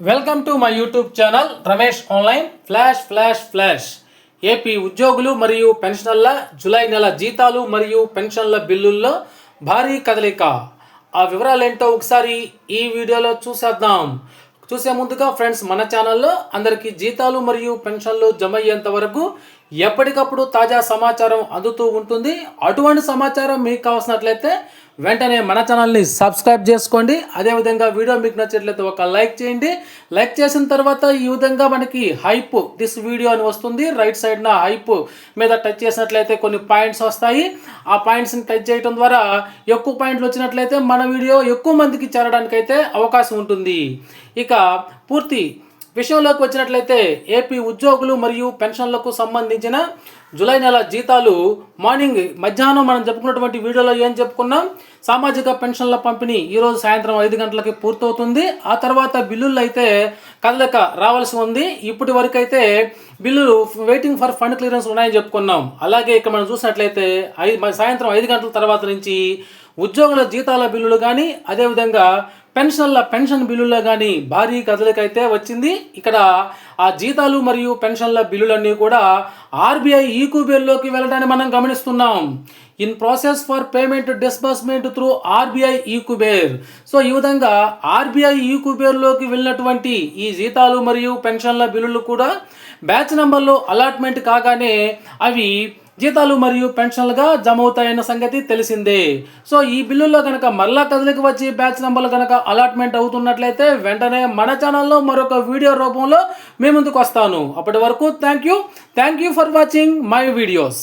Welcome to my YouTube channel Ramesh online. Flash flash flash. AP ఉద్యోగులు మరియు పెన్షనర్ల July నెల జీతాలు మరియు పెన్షన్ల బిల్లుల్లో భారీ కదలిక. ఆ వివరాలు ఏంటో ఒకసారి ఈ వీడియోలో చూసేద్దాం. చూసే ముందుగా ఫ్రెండ్స్ మన ఛానల్లో అందరికీ జీతాలు మరియు పెన్షన్లు జమ అయ్యేంత వరకు ఎప్పటికప్పుడు తాజా సమాచారం అందుతూ ఉంటుంది. అటువంటి సమాచారం మీకు కావాల్సినట్లయితే వెంటనే మన ఛానల్ని సబ్స్క్రైబ్ చేసుకోండి. అదేవిధంగా వీడియో మీకు నచ్చినట్లయితే ఒక లైక్ చేయండి. లైక్ చేసిన తర్వాత ఈ విధంగా మనకి హైప్ దిస్ వీడియో అని వస్తుంది. రైట్ సైడ్న హైప్ మీద టచ్ చేసినట్లయితే కొన్ని పాయింట్స్ వస్తాయి. ఆ పాయింట్స్ని టచ్ చేయడం ద్వారా ఎక్కువ పాయింట్లు వచ్చినట్లయితే మన వీడియో ఎక్కువ మందికి చేరడానికి అయితే అవకాశం ఉంటుంది. ఇక పూర్తి విషయంలోకి వచ్చినట్లయితే ఏపీ ఉద్యోగులు మరియు పెన్షన్లకు సంబంధించిన జూలై నెల జీతాలు మార్నింగ్ మధ్యాహ్నం మనం చెప్పుకున్నటువంటి వీడియోలో ఏం చెప్పుకున్నాం? సామాజిక పెన్షన్ల పంపిణీ ఈరోజు సాయంత్రం ఐదు గంటలకి పూర్తవుతుంది. ఆ తర్వాత బిల్లులు అయితే కదలక రావాల్సి ఉంది. ఇప్పటి వరకు అయితే బిల్లులు వెయిటింగ్ ఫర్ ఫండ్ క్లియరెన్స్ ఉన్నాయని చెప్పుకున్నాం. అలాగే ఇక్కడ మనం చూసినట్లయితే ఐదు సాయంత్రం ఐదు గంటల తర్వాత నుంచి ఉద్యోగుల జీతాల బిల్లులు కానీ అదేవిధంగా పెన్షన్ల పెన్షన్ బిల్లుల్లో కానీ భారీ కదలికైతే వచ్చింది. ఇక్కడ ఆ జీతాలు మరియు పెన్షన్ల బిల్లులన్నీ కూడా ఆర్బీఐ ఈక్యూబేర్లోకి వెళ్ళడాన్ని మనం గమనిస్తున్నాం. In process for payment disbursement through RBI eKuber so ఈ విధంగా ఆర్బీఐ ఈకుబేర్లోకి వెళ్ళినటువంటి ఈ జీతాలు మరియు పెన్షన్ల బిల్లులు కూడా బ్యాచ్ నెంబర్లో అలాట్మెంట్ కాగానే అవి జీతాలు మరియు పెన్షన్లుగా జమ అవుతాయన్న సంగతి తెలిసిందే. సో ఈ బిల్లుల్లో కనుక మళ్ళా కదలికి వచ్చి బ్యాచ్ నెంబర్లు కనుక అలాట్మెంట్ అవుతున్నట్లయితే వెంటనే మన ఛానల్లో మరొక వీడియో రూపంలో మీ ముందుకు వస్తాను. అప్పటి వరకు thank you. Thank you for watching my videos.